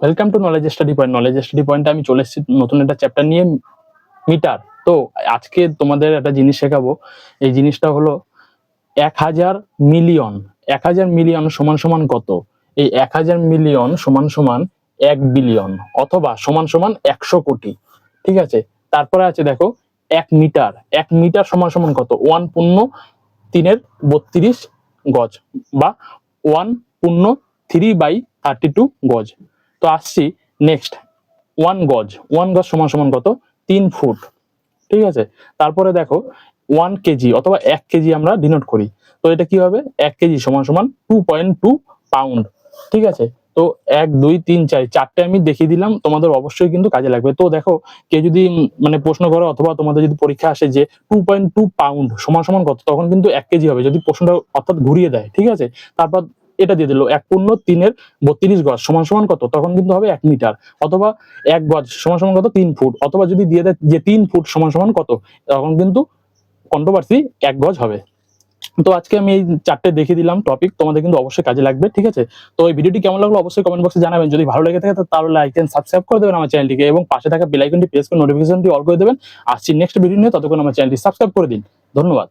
Welcome to knowledge study point knowledge study পয়েন্টে আমি চলে এসেছি নতুন একটা চ্যাপ্টার নিয়ে মিটার তো আজকে তোমাদের একটা জিনিস শেখাবো। এই জিনিসটা হলো এক হাজার মিলিয়ন এক হাজার মিলিয়ন সমান সমান কত? এই এক হাজার মিলিয়ন সমান সমান এক বিলিয়ন অথবা সমান সমান একশো কোটি। ঠিক আছে? তারপরে আছে দেখো, এক মিটার এক মিটার সমান সমান কত? ওয়ান পূর্ণ তিনের বত্রিশ গজ বা ওয়ান পূর্ণ থ্রি বাই থার্টি টু গজ। তো আসছি নেক্সট ওয়ান গজ ওয়ান গজ সমান সমান কত? তিন ফুট। ঠিক আছে? তারপরে দেখো ওয়ান কেজি অথবা এক কেজি আমরা ডিনোট করি। তো এটা কি হবে? এক কেজি সমান সমান টু পয়েন্ট টু পাউন্ড ঠিক আছে? তো এক, দুই, তিন, চার চারটে আমি দেখিয়ে দিলাম। তোমাদের অবশ্যই কিন্তু কাজে লাগবে। তো দেখো, কেউ যদি মানে প্রশ্ন করো অথবা তোমাদের যদি পরীক্ষা আসে যে টু পয়েন্ট টু পাউন্ড সমান সমান কত, তখন কিন্তু এক কেজি হবে। যদি প্রশ্নটা অর্থাৎ ঘুরিয়ে দেয়, ঠিক আছে? তারপর এটা দিয়ে দিল। এক পূর্ণ তিনের বত্রিশ গজ সমান সমান কত? তখন কিন্তু হবে এক মিটার। অথবা এক গজ সমান সমান কত? তিন ফুট। অথবা যদি দিয়ে দেয় যে তিন ফুট সমান সমান কত? তখন কিন্তু কন্ট্রোভার্সি এক গজ হবে। তো আজকে আমি এই চারটে দেখিয়ে দিলাম টপিক তোমাদের কিন্তু অবশ্যই কাজে লাগবে, ঠিক আছে? তো এই ভিডিওটি কেমন লাগল অবশ্যই কমেন্ট বক্সে জানাবেন। যদি ভালো লেগে থাকে, তাহলে লাইক এন্ড সাবস্ক্রাইব করে দেবেন আমার চ্যানেলটিকে এবং পাশে থাকা বেল আইকনটি প্রেস করে নোটিফিকেশনটি অল করে দেবেন। আসছি নেক্সট ভিডিও নিয়ে, ততক্ষণ আমার চ্যানেলটি সাবস্ক্রাইব করে দিন। ধন্যবাদ।